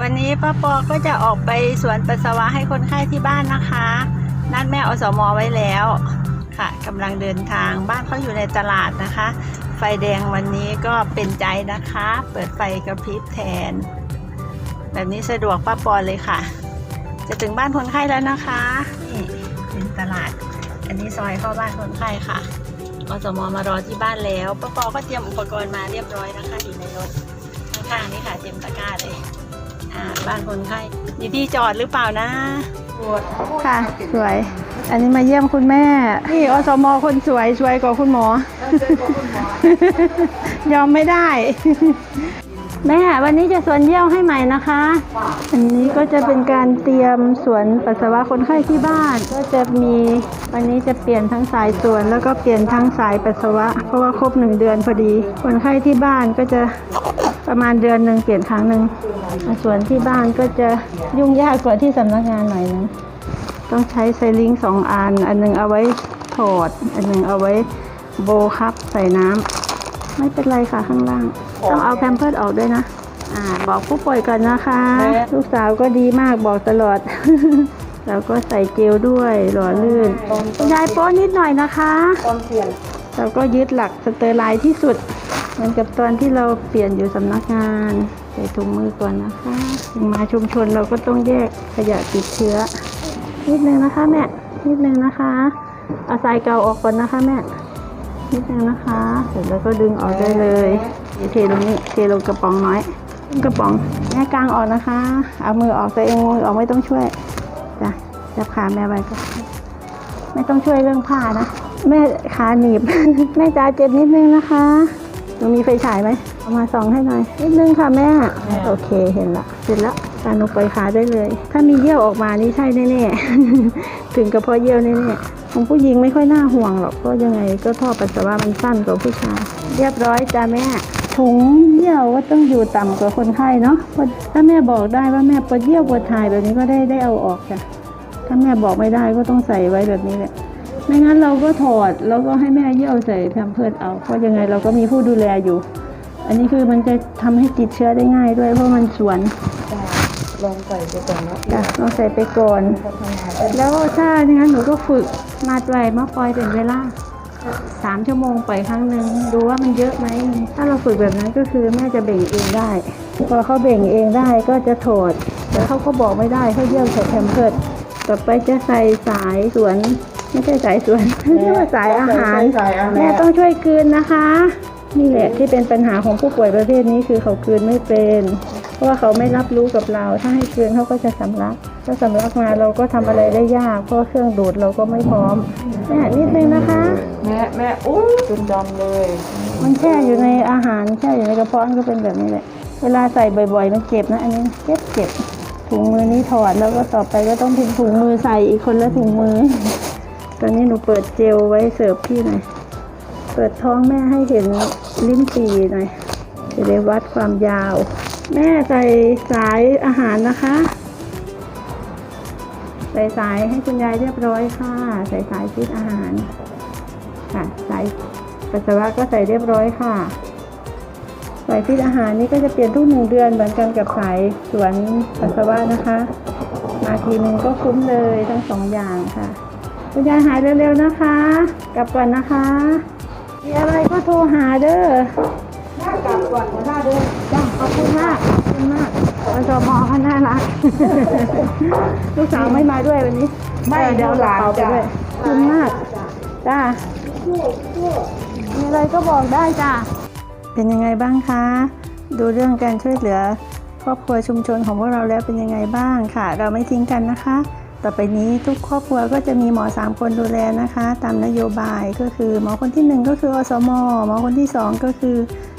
วันนี้ป้าปอก็จะออกไปสวนปัสสาวะให้คนไข้ที่บ้านนะคะ นัดแม่อสมอไว้แล้วค่ะกำลังเดินทางบ้านเขาอยู่ในตลาดนะคะ ไฟแดงวันนี้ก็เป็นใจนะคะ เปิดไฟกระพริบแทน แบบนี้สะดวกป้าปอเลยค่ะ จะถึงบ้านคนไข้แล้วนะคะนี่เป็นตลาด อันนี้ซอยเข้าบ้านคนไข้ค่ะอสมอมารอที่บ้านแล้วป้าปอก็เตรียมอุปกรณ์มาเรียบร้อยนะคะ อยู่ในรถข้างๆนี่ค่ะเต็มตะกร้าเลย บ้านคนไข้มีที่จอดหรือเปล่านะ ค่ะ สวย อันนี้มาเยี่ยมคุณแม่ นี่อสมคนสวยสวยกว่าคุณหมอ ยอมไม่ได้ แม่วันนี้จะสวนเยี่ยวให้ใหม่นะคะ อันนี้ก็จะเป็นการเตรียมสวนปัสสาวะคนไข้ที่บ้าน ก็จะมีวันนี้จะเปลี่ยนทั้งสายสวนแล้วก็เปลี่ยนทั้งสายปัสสาวะ เพราะว่าครบหนึ่งเดือนพอดี คนไข้ที่บ้านก็จะ ประมาณเดือนหนึ่งเปลี่ยนครั้งหนึ่งส่วนที่บ้านก็จะยุ่งยากกว่าที่สำนักงานหน่อยนึงต้องใช้ไซลิงสองอัน อันหนึงเอาไว้ถอด อันหนึงเอาไว้โบคัพใส่น้ำไม่เป็นไรค่ะข้างล่าง ต้องเอาแพมเพิร์ดออกด้วยนะอ่าบอกผู้ป่วยก่อนนะคะ ลูกสาวก็ดีมากบอกตลอด แล้วก็ใส่เจลด้วยหล่อลื่นคุณยายโป้นิดหน่อยนะคะความเสี่ยงเราก็ยึดหลักสเตอร์ไลน์ที่สุด เหมือนกับตอนที่เราเปลี่ยนอยู่สำนักงานใส่ถุงมือก่อนนะคะถึงมาชุมชนเราก็ต้องแยกขยะติดเชื้อ นิดนึงนะคะแม่นิดนึงนะคะเอาทรายเก่าออกก่อนนะคะแม่นิดนึงนะคะ เสร็จแล้วก็ดึงออกได้เลยเทลงนี้เทลงกระป๋องน้อยกระป๋องแม่กลางออกนะคะ เอามือออกตัวเองมือออกไม่ต้องช่วยจ้ะจับขาแม่ไว้ก็ไม่ต้องช่วยเรื่องผ้านะแม่ขาหนีบแม่จ๋าเจ็บนิดนึงนะคะ หนูมีไฟฉายไหมเอามาส่องให้หน่อยนิดนึงค่ะแม่ โอเคเห็นละเสร็จแล้วการหนูปล่อยขาได้เลย ถ้ามีเยี่ยวออกมานี่ใช่แน่ๆ ถึงกระเพาะเยี่ยวแน่ๆ ของผู้หญิงไม่ค่อยน่าห่วงหรอกเพราะยังไงก็ท่อปัสสาวะมันสั้นกว่าผู้ชาย เรียบร้อยจ้าแม่ถุงเยี่ยวก็ต้องอยู่ต่ำกว่าคนไข้เนาะเพราะถ้าแม่บอกได้ว่าแม่ปวดเยี่ยวปวดถ่ายแบบนี้ก็ได้ได้เอาออกจ้ะถ้าแม่บอกไม่ได้ก็ต้องใส่ไว้แบบนี้แหละ ไม่งั้นเราก็ถอดแล้วก็ให้แม่เยี่ยวใส่แพมเพิร์ดเอา เพราะยังไงเราก็มีผู้ดูแลอยู่ อันนี้คือมันจะทำให้ติดเชื้อได้ง่ายด้วยเพราะมันสวนลองใส่ไปก่อนนะจ้ะเราใส่ไปก่อนพัฒนาได้แล้วถ้าอย่างนั้นหนูก็ฝึกมาไว้มาปล่อยเป็นเวลาสามชั่วโมงปล่อยครั้งหนึ่งดูว่ามันเยอะไหม ถ้าเราฝึกแบบนั้นก็คือแม่จะเบ่งเองได้ พอเขาเบ่งเองได้ก็จะถอดแต่เขาก็บอกไม่ได้เขาเยี่ยมใส่แพมเพิร์ดต่อไปจะใส่สายสวน ไม่ใช่สายสวนเรียกว่าสายอาหารใส่อาหารแม่ต้องช่วยกลืนนะคะ นี่แหละที่เป็นปัญหาของผู้ป่วยประเภทนี้คือเขากลืนไม่เป็น เพราะว่าเขาไม่รับรู้กับเรา ถ้าให้กลืนเขาก็จะสำลัก ถ้าสำลักมาเราก็ทำอะไรได้ยาก เพราะว่าเครื่องดูดเราก็ไม่พร้อมแม่นิดนึงนะคะ แม่แม่อู้จนดำเลย มันแช่อยู่ในอาหารแช่อยู่ในกระเพาะมันก็เป็นแบบนี้แหละ เวลาใส่บ่อยๆ มันเจ็บนะ อันนี้เจ็บเจ็บถุงมือนี้ถอดแล้วก็ต่อไปก็ต้องทิ้งถุงมือใส่อีกคนละถุงมือ ตอนนี้หนูเปิดเจลไว้เสิร์ฟพี่หน่อย เปิดท้องแม่ให้เห็นลิ้นปีหน่อย จะได้วัดความยาว แม่ใส่สายอาหารนะคะ ใส่สายให้คุณยายเรียบร้อยค่ะ ใส่สายฟิตอาหาร ค่ะ สายปัสสาวะก็ใส่เรียบร้อยค่ะ สายฟิตอาหารนี่ก็จะเปลี่ยนทุกหนึ่งเดือนเหมือนกันกับสายสวนปัสสาวะนะคะ มาทีหนึ่งก็คุ้มเลยทั้งสองอย่างค่ะ คุณยายหายเร็วๆนะคะ กลับก่อนนะคะ มีอะไรก็โทรหาเด้อหน้ากลับก่อนหัวหน้าเดินจ้าขอบคุณมากขอบคุณมากอสมเขาน่ารัก ลูกสาวไม่มาด้วยวันนี้ไม่เออเดี๋ยวหลานเอไปจะด้วยขอบคุณมากจ้ามีอะไรก็บอกได้จ้าเป็นยังไงบ้างคะ ดูเรื่องการช่วยเหลือครอบครัวชุมชนของพวกเราแล้วเป็นยังไงบ้างค่ะ เราไม่ทิ้งกันนะคะ ต่อไปนี้ทุกครอบครัวก็จะมีหมอ 3 คนดูแลนะคะ ตามนโยบายก็คือหมอคนที่ 1 ก็คืออสมหมอคนที่ 2 ก็คือ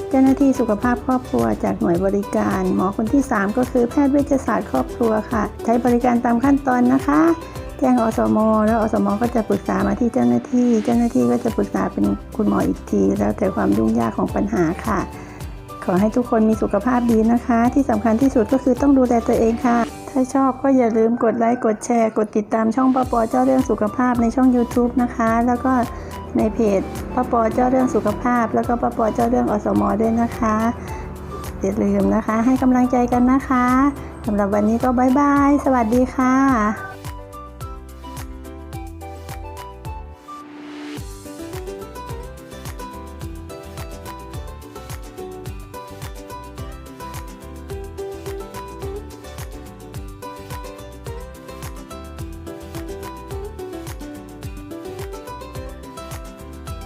เจ้าหน้าที่สุขภาพครอบครัวจากหน่วยบริการ หมอคนที่ 3 ก็คือแพทย์เวชศาสตร์ครอบครัวค่ะ ใช้บริการตามขั้นตอนนะคะ แจ้งอสม แล้วอสม ก็จะปรึกษามาที่เจ้าหน้าที่ เจ้าหน้าที่ก็จะปรึกษาเป็นคุณหมออีกที แล้วแต่ความยุ่งยากของปัญหาค่ะ ขอให้ทุกคนมีสุขภาพดีนะคะ ที่สำคัญที่สุดก็คือต้องดูแลตัวเองค่ะ ถ้าชอบก็อย่าลืมกดไลค์กดแชร์ กดติดตามช่องป้าปอเจ้าเรื่องสุขภาพในช่อง YouTube นะคะ แล้วก็ในเพจป้าปอเจ้าเรื่องสุขภาพ แล้วก็ป้าปอเจ้าเรื่องอสมด้วยนะคะอย่าลืมนะคะ ให้กำลังใจกันนะคะสำหรับวันนี้ก็บายบาย สวัสดีค่ะ